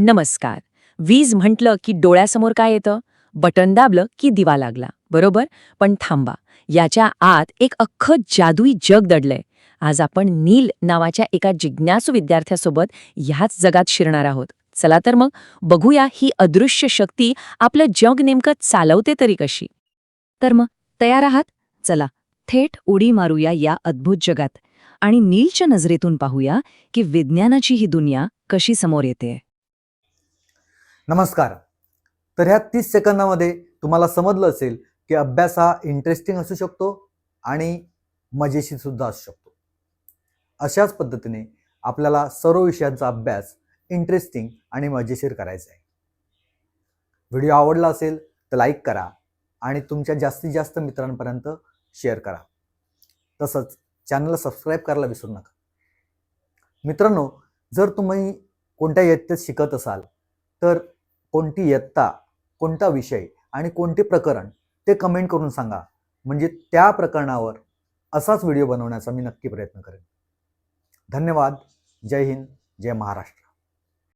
नमस्कार. वीज म्हटलं की डोळ्यासमोर काय येतं? बटन दाबलं की दिवा लागला. बरोबर? पण थांबा. याच्या आत एक अख्खं जादुई जग दडलंय. आज आपण नील नावाच्या एका जिज्ञासू विद्यार्थ्यासोबत ह्याच जगात शिरणार आहोत. चला तर मग बघूया ही अदृश्य शक्ती आपलं जग नेमकं चालवते तरी कशी. तर मग तयार आहात? चला थेट उडी मारूया या अद्भुत जगात. आणि नीलच्या नजरेतून पाहूया की विज्ञानाची ही दुनिया कशी समोर येते नमस्कार. तर ह्या तीस सेकंदामध्ये तुम्हाला समजलं असेल की अभ्यास हा इंटरेस्टिंग असू शकतो आणि मजेशीरसुद्धा असू शकतो. अशाच पद्धतीने आपल्याला सर्व विषयांचा अभ्यास इंटरेस्टिंग आणि मजेशीर करायचा आहे. व्हिडिओ आवडला असेल तर लाईक करा आणि तुमच्या जास्तीत जास्त मित्रांपर्यंत शेअर करा. तसंच चॅनलला सबस्क्राईब करायला विसरू नका. मित्रांनो जर तुम्ही कोणत्या इयत्तेत शिकत असाल तर कोणती इयत्ता कोणता विषय आणि कोणते प्रकरण ते कमेंट करून सांगा. म्हणजे त्या प्रकरणावर असाच व्हिडिओ बनवण्याचा मी नक्की प्रयत्न करेन. धन्यवाद. जय हिंद. जय महाराष्ट्र.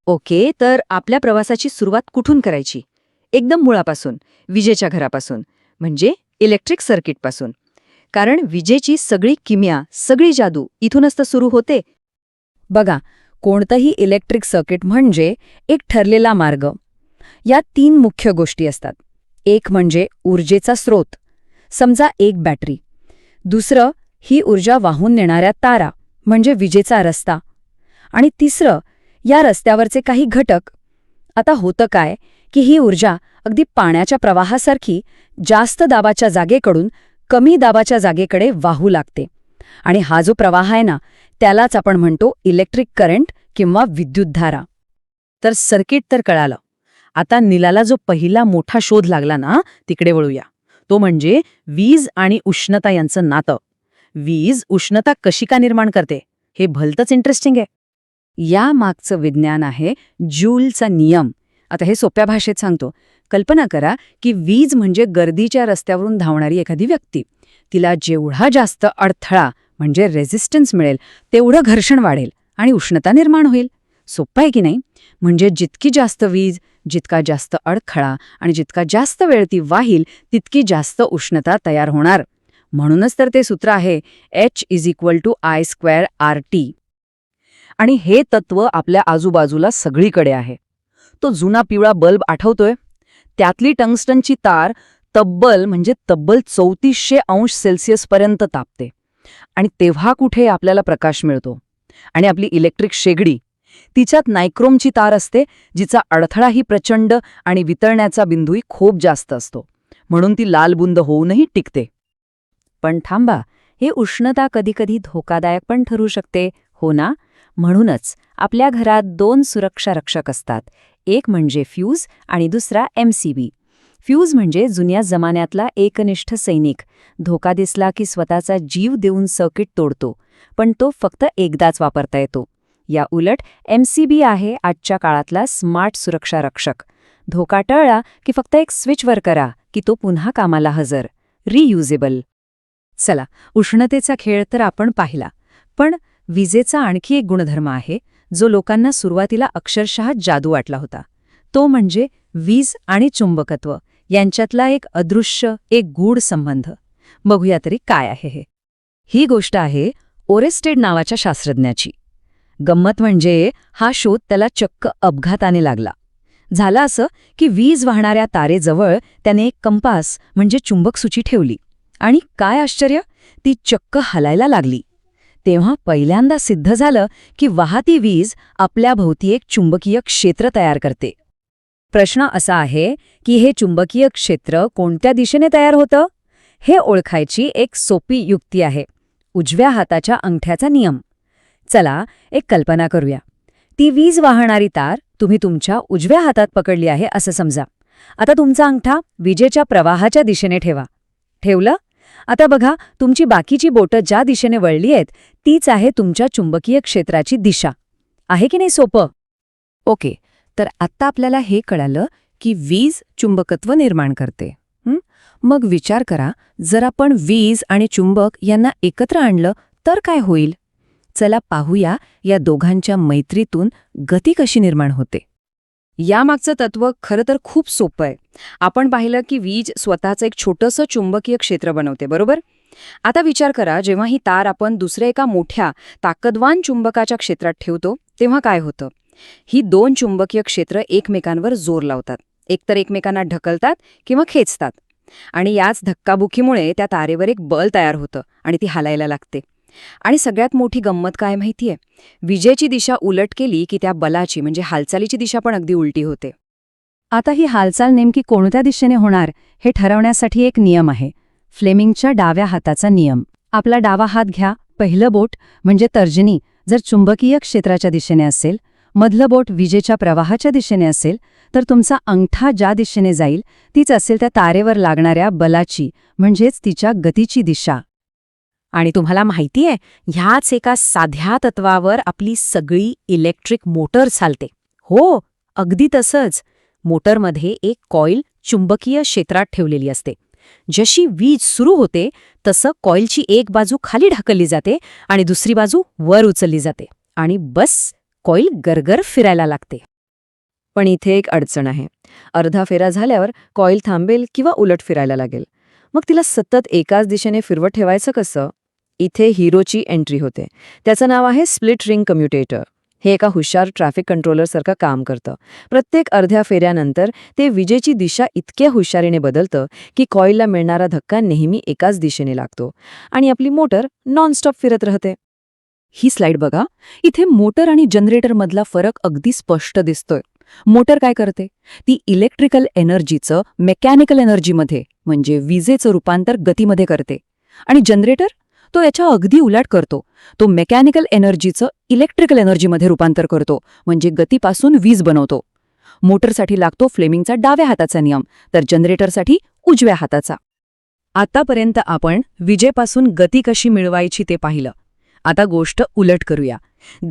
ओके तर आपल्या प्रवासाची सुरुवात कुठून करायची? एकदम मुळापासून विजेच्या घरापासून म्हणजे इलेक्ट्रिक सर्किटपासून कारण विजेची सगळी किम्या सगळी जादू इथूनच तर सुरू होते. बघा कोणतंही इलेक्ट्रिक सर्किट म्हणजे एक ठरलेला मार्ग यात तीन मुख्य गोष्टी असतात. एक म्हणजे ऊर्जेचा स्रोत. समजा एक बॅटरी. दुसरं ही ऊर्जा वाहून नेणाऱ्या तारा म्हणजे विजेचा रस्ता. आणि तिसरं या रस्त्यावरचे काही घटक. आता होतं काय की ही ऊर्जा अगदी पाण्याच्या प्रवाहासारखी जास्त दाबाच्या जागेकडून कमी दाबाच्या जागेकडे वाहू लागते. आणि हा जो प्रवाह आहे ना त्यालाच आपण म्हणतो इलेक्ट्रिक करंट किंवा विद्युतधारा. तर सर्किट तर कळालं. आता निलाला जो पहिला मोठा शोध लागला ना तिकडे वळूया. तो म्हणजे वीज आणि उष्णता यांचं नातं. वीज उष्णता कशी का निर्माण करते? हे भलतंच इंटरेस्टिंग आहे. या मागचं विज्ञान आहे जूलचा नियम. आता हे सोप्या भाषेत सांगतो. कल्पना करा की वीज म्हणजे गर्दीच्या रस्त्यावरून धावणारी एखादी व्यक्ती. तिला जेवढा जास्त अडथळा म्हणजे रेझिस्टन्स मिळेल तेवढं घर्षण वाढेल आणि उष्णता निर्माण होईल. सोपं आहे की नाही? म्हणजे जितकी जास्त वीज जितका जास्त अडखळा आणि जितका जास्त वेळ ती वाहील तितकी जास्त उष्णता तयार होणार. म्हणूनच तर ते सूत्र आहे H is equal to I square R T आणि हे तत्व आपल्या आजूबाजूला सगळीकडे आहे. तो जुना पिवळा बल्ब आठवतोय? त्यातली टंगस्टनची तार तब्बल म्हणजे तब्बल चौतीसशे अंश सेल्सिअसपर्यंत तापते. आणि तेव्हा कुठे आपल्याला प्रकाश मिळतो? आणि आपली इलेक्ट्रिक शेगडी तिच्यात नायक्रोमची तार असते जिचा अडथळाही प्रचंड आणि वितळण्याचा बिंदूही खूप जास्त असतो. म्हणून ती लालबुंद होऊनही टिकते. पण थांबा हे उष्णता कधीकधी धोकादायक पण ठरू शकते हो ना? म्हणूनच आपल्या घरात दोन सुरक्षा रक्षक असतात. एक म्हणजे फ्यूज आणि दुसरा एमसीबी फ्यूज म्हणजे जुन्या जमान्यातला एकनिष्ठ सैनिक. धोका दिसला की स्वतःचा जीव देऊन सर्किट तोडतो पण तो फक्त एकदाच वापरता येतो. या उलट एमसीबी आहे आजच्या काळातला स्मार्ट सुरक्षा रक्षक. धोका टळला की फक्त एक स्विचवर करा की तो पुन्हा कामाला हजर. रियुजेबल. चला उष्णतेचा खेळ तर आपण पाहिला पण विजेचा आणखी एक गुणधर्म आहे जो लोकांना सुरुवातीला अक्षरशः जादू वाटला होता. तो म्हणजे वीज आणि चुंबकत्व यांच्यातला एक अदृश्य एक गूढ संबंध. बघूया तरी काय आहे हे. ही गोष्ट आहे ओरेस्टेड नावाच्या शास्त्रज्ञाची. गंमत म्हणजे हा शोध त्याला चक्क अपघाताने लागला. झालं असं की वीज वाहणाऱ्या तारेजवळ त्याने एक कंपास म्हणजे चुंबकसूची ठेवली. आणि काय आश्चर्य? ती चक्क हलायला लागली. तेव्हा पहिल्यांदा सिद्ध झालं की वाहती वीज आपल्याभोवती एक चुंबकीय क्षेत्र तयार करते. प्रश्न असा आहे की हे चुंबकीय क्षेत्र कोणत्या दिशेने तयार होतं? हे ओळखायची एक सोपी युक्ती आहे. उजव्या हाताच्या अंगठ्याचा नियम. चला एक कल्पना करूया. ती वीज वाहणारी तार तुम्ही तुमच्या उजव्या हातात पकडली आहे असं समजा. आता तुमचा अंगठा विजेच्या प्रवाहाच्या दिशेने ठेवा. ठेवलं? आता बघा तुमची बाकीची बोटं ज्या दिशेने वळली आहेत तीच आहे तुमच्या चुंबकीय क्षेत्राची दिशा. आहे की नाही सोपं? ओके तर आत्ता आपल्याला हे कळालं की वीज चुंबकत्व निर्माण करते. मग विचार करा जर आपण वीज आणि चुंबक यांना एकत्र आणलं तर काय होईल? चला पाहूया या दोघांच्या मैत्रीतून गती कशी निर्माण होते. यामागचं तत्व खरं तर खूप सोपं आहे. आपण पाहिलं की वीज स्वतःचं एक छोटंसं चुंबकीय क्षेत्र बनवते बरोबर? आता विचार करा जेव्हा ही तार आपण दुसऱ्या एका मोठ्या ताकदवान चुंबकाच्या क्षेत्रात ठेवतो तेव्हा काय होतं? ही दोन चुंबकीय क्षेत्र एकमेकांवर जोर लावतात. एकतर एकमेकांना ढकलतात किंवा खेचतात. आणि याच धक्काबुकीमुळे त्या तारेवर एक बल तयार होतं आणि ती हालायला लागते. आणि सगळ्यात मोठी गंमत काय माहितीये? विजेची दिशा उलट केली की त्या बलाची म्हणजे हालचालीची दिशा पण अगदी उलटी होते. आता ही हालचाल नेमकी कोणत्या दिशेने होणार हे ठरवण्यासाठी एक नियम आहे. फ्लेमिंगच्या डाव्या हाताचा नियम. आपला डावा हात घ्या. पहिलं बोट म्हणजे तर्जनी जर चुंबकीय क्षेत्राच्या दिशेने असेल मधलं बोट विजेच्या प्रवाहाच्या दिशेने असेल तर तुमचा अंगठा ज्या दिशेने जाईल तीच असेल त्या तारेवर लागणाऱ्या बलाची म्हणजेच तिच्या गतीची दिशा. आणि तुम्हाला माहितीये ह्याच एका साध्या तत्वावर आपली सगळी इलेक्ट्रिक मोटर चालते. हो अगदी तसंच. मोटरमध्ये एक कॉईल चुंबकीय क्षेत्रात ठेवलेली असते. जशी वीज सुरू होते तसं कॉईलची एक बाजू खाली ढकलली जाते आणि दुसरी बाजू वर उचलली जाते आणि बस कॉईल गरगर फिरायला लागते. पण इथे एक अडचण आहे. अर्धा फेरा झाल्यावर कॉईल थांबेल किंवा उलट फिरायला लागेल. मग तिला सतत एकाच दिशेने फिरवत ठेवायचं कसं? इथे हिरोची एंट्री होते. त्याचं नाव आहे स्प्लिट रिंग कम्युटेटर. हे एका हुशार ट्रॅफिक कंट्रोलरसारखं काम करतं. प्रत्येक अर्ध्या फेऱ्यानंतर ते विजेची दिशा इतक्या हुशारीने बदलतं की कॉईलला मिळणारा धक्का नेहमी एकाच दिशेने लागतो आणि आपली मोटर नॉनस्टॉप फिरत राहते. ही स्लाइड बघा. इथे मोटर आणि जनरेटरमधला फरक अगदी स्पष्ट दिसतोय. मोटर काय करते? ती इलेक्ट्रिकल एनर्जीचं मेकॅनिकल एनर्जीमध्ये म्हणजे विजेचं रूपांतर गतीमध्ये करते. आणि जनरेटर? तो याच्या अगदी उलट करतो. तो मेकॅनिकल एनर्जीचं इलेक्ट्रिकल एनर्जीमध्ये रूपांतर करतो म्हणजे गतीपासून वीज बनवतो. मोटरसाठी लागतो फ्लेमिंगचा डाव्या हाताचा नियम तर जनरेटरसाठी उजव्या हाताचा. आतापर्यंत आपण विजेपासून गती कशी मिळवायची ते पाहिलं. आता गोष्ट उलट करूया.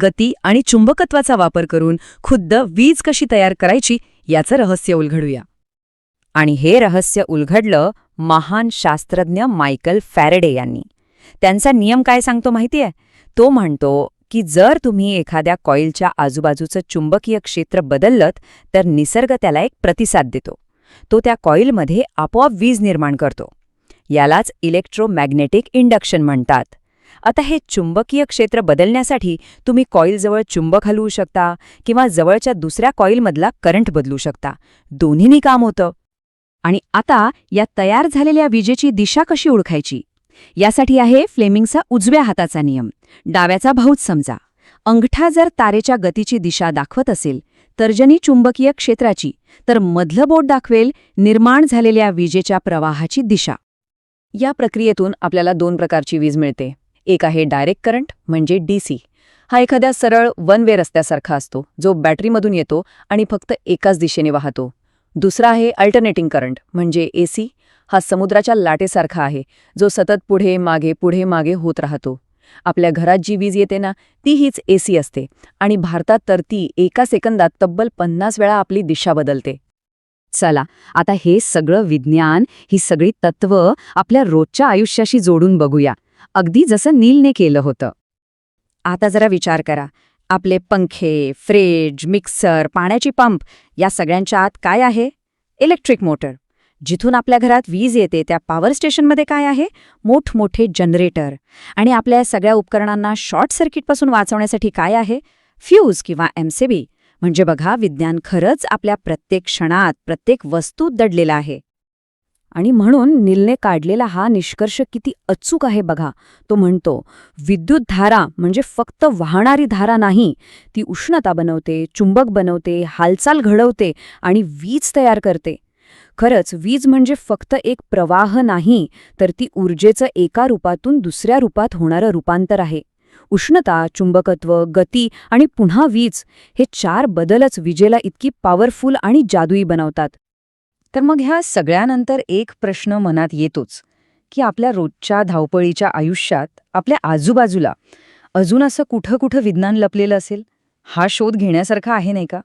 गती आणि चुंबकत्वाचा वापर करून खुद्द वीज कशी तयार करायची याचं रहस्य उलघडूया. आणि हे रहस्य उलघडलं महान शास्त्रज्ञ मायकल फॅरेडे यांनी. त्यांचा नियम काय सांगतो माहितीये? तो म्हणतो की जर तुम्ही एखाद्या कॉईलच्या आजूबाजूचं चुंबकीय क्षेत्र बदललत तर निसर्ग त्याला एक प्रतिसाद देतो. तो त्या कॉईलमध्ये आपोआप वीज निर्माण करतो. यालाच इलेक्ट्रोमॅग्नेटिक इंडक्शन म्हणतात. आता हे चुंबकीय क्षेत्र बदलण्यासाठी तुम्ही कॉईलजवळ चुंबक हलवू शकता किंवा जवळच्या दुसऱ्या कॉईलमधला करंट बदलू शकता. दोन्हीनी काम होतं. आणि आता या तयार झालेल्या विजेची दिशा कशी ओळखायची? यासाठी आहे फ्लेमिंगचा उजव्या हाताचा नियम. डाव्याचा भाऊच समजा. अंगठा जर तारेच्या गतीची दिशा दाखवत असेल तर्जनी चुंबकीय क्षेत्राची तर मधलं बोट दाखवेल निर्माण झालेल्या विजेच्या प्रवाहाची दिशा. या प्रक्रियेतून आपल्याला दोन प्रकारची वीज मिळते. एक आहे डायरेक्ट करंट म्हणजे डीसी हा एखाद्या सरळ वन वे रस्त्यासारखा असतो जो बॅटरीमधून येतो आणि फक्त एकाच दिशेने वाहतो. दुसरा आहे अल्टरनेटिंग करंट म्हणजे एसी हा समुद्राच्या लाटेसारखा आहे जो सतत पुढे मागे पुढे मागे होत राहतो. आपल्या घरात जी वीज येते ना ती हीच एसी असते आणि भारतात तर ती एका सेकंदात तब्बल पन्नास वेळा आपली दिशा बदलते. चला आता हे सगळं विज्ञान ही सगळी तत्व आपल्या रोजच्या आयुष्याशी जोडून बघूया. अगदी जसं नीलने केलं होतं. आता जरा विचार करा. आपले पंखे फ्रिज मिक्सर पाण्याची पंप या सगळ्यांच्या आत काय आहे? Electric motor. जिथून आपल्या घरात वीज येते त्या पॉवर स्टेशनमध्ये काय आहे? मोठमोठे जनरेटर आणि आपल्या सगळ्या उपकरणांना शॉर्ट सर्किटपासून वाचवण्यासाठी काय आहे? फ्यूज किंवा एमसीबी म्हणजे बघा विज्ञान खरंच आपल्या प्रत्येक क्षणात प्रत्येक वस्तूत दडलेला आहे. आणि म्हणून नीलने काढलेला हा निष्कर्ष किती अचूक आहे बघा. तो म्हणतो विद्युत धारा म्हणजे फक्त वाहणारी धारा नाही. ती उष्णता बनवते चुंबक बनवते हालचाल घडवते आणि वीज तयार करते. खरंच वीज म्हणजे फक्त एक प्रवाह नाही तर ती ऊर्जेचं एका रूपातून दुसऱ्या रूपात होणारं रूपांतर आहे. उष्णता चुंबकत्व गती आणि पुन्हा वीज हे चार बदलच विजेला इतकी पॉवरफुल आणि जादुई बनवतात. तर मग ह्या सगळ्यानंतर एक प्रश्न मनात येतोच की आपल्या रोजच्या धावपळीच्या आयुष्यात आपल्या आजूबाजूला अजून असं कुठं कुठं विज्ञान लपलेलं असेल? हा शोध घेण्यासारखा आहे नाही का?